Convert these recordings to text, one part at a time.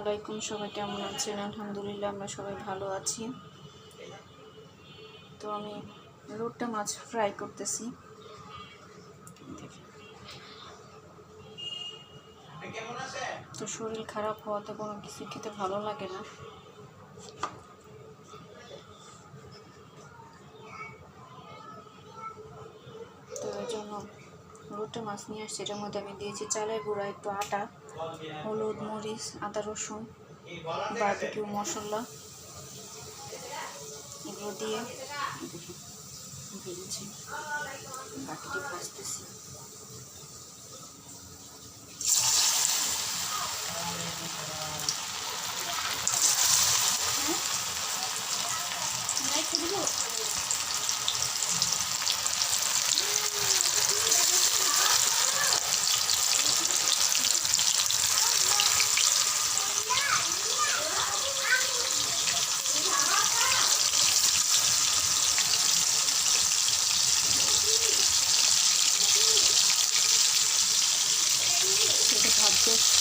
আলাইকুম সবাই কেমন আছেন? আলহামদুলিল্লাহ, আমরা সবাই ভালো আছি। তো আমি লোটটা মাছ ফ্রাই করতেছি। তো শরীর খারাপ হওয়াতে কোনো কিছু খেতে ভালো লাগে না। লোটটা মাছ নিয়ে আসছি, এটার মধ্যে আমি দিয়েছি চালের গুঁড়া, একটু আটা, হলুদ, মরিচ, আদা, রসুন, বারবিকিউ মশলা, এগুলো দিয়ে ভেজেছি। বাকিটি ভাজতেছি। সেটা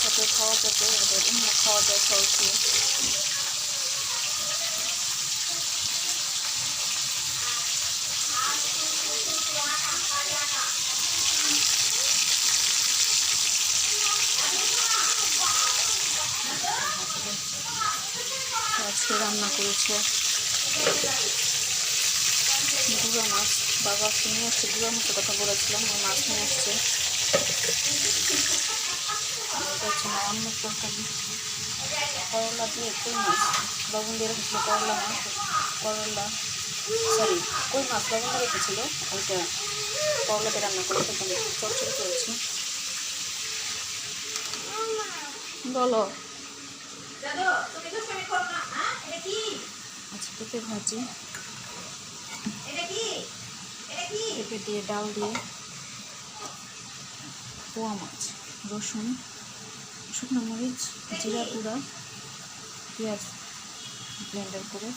ভাবছে সাথে খাওয়া যাবে এবার এমনি খাওয়া যায় সস দিয়ে আজকে রান্না করেছে গুঁড়া মাছ বাবা নিয়ে আসছে গুঁড়া মাছের কথা বলেছিলাম ওই মাছ নিয়ে আসছে এটা হচ্ছে আমার অন্য তরকারি করলা দিয়ে কই মাছ লবণ দিয়ে রেখেছিল করলা মাছ করলা সরি কই মাছ লবণ দিয়ে রেখেছিল ওইটা করলাতে রান্না করে একদম চচ্চড়ি করেছি বলো আচ্ছা পেঁপে ভাজি পেঁপে দিয়ে ডাল দিয়ে পোয়া মাছ রসুন। শুকনো মরিচ, জিরা গুঁড়া, পেঁয়াজ ব্লেন্ডার করে।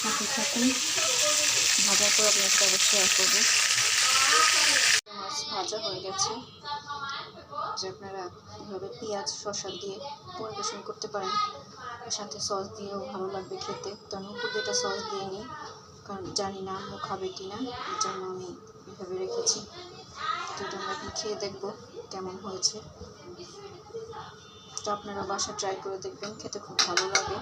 সাথে থাকুন ভাজার পর আপনার সাথে অবশ্যই শেয়ার করব। মাছ ভাজা হয়ে গেছে। যে আপনারা এভাবে পেঁয়াজ, শসা দিয়ে পরিবেশন করতে পারেন সাথে সস দিয়েও ভালো লাগবে খেতে। তো আমি দিয়ে এটা সস দিয়ে নিই কারণ জানি না আম্মু খাবে কি না এর জন্য আমি এভাবে রেখেছি। তো আমরা এখন খেয়ে দেখব কেমন হয়েছে। তো আপনারা বাসা ট্রাই করে দেখবেন, খেতে খুব ভালো লাগে।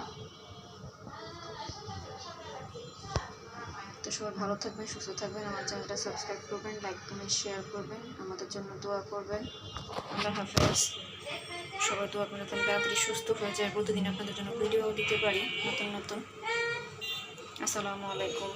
তো সবাই ভালো থাকবেন, সুস্থ থাকবেন, আমার চ্যানেলটা সাবস্ক্রাইব করবেন লাইক কমেন্ট শেয়ার করবেন, আমাদের জন্য দোয়া করবেন। আল্লাহ হাফেজ। সবাই দোয়া করবেন তাড়াতাড়ি সুস্থ হয়ে যায়। প্রতিদিন আপনাদের জন্য ভিডিও দিতে পারি, নতুন নতুন। আসসালামু আলাইকুম।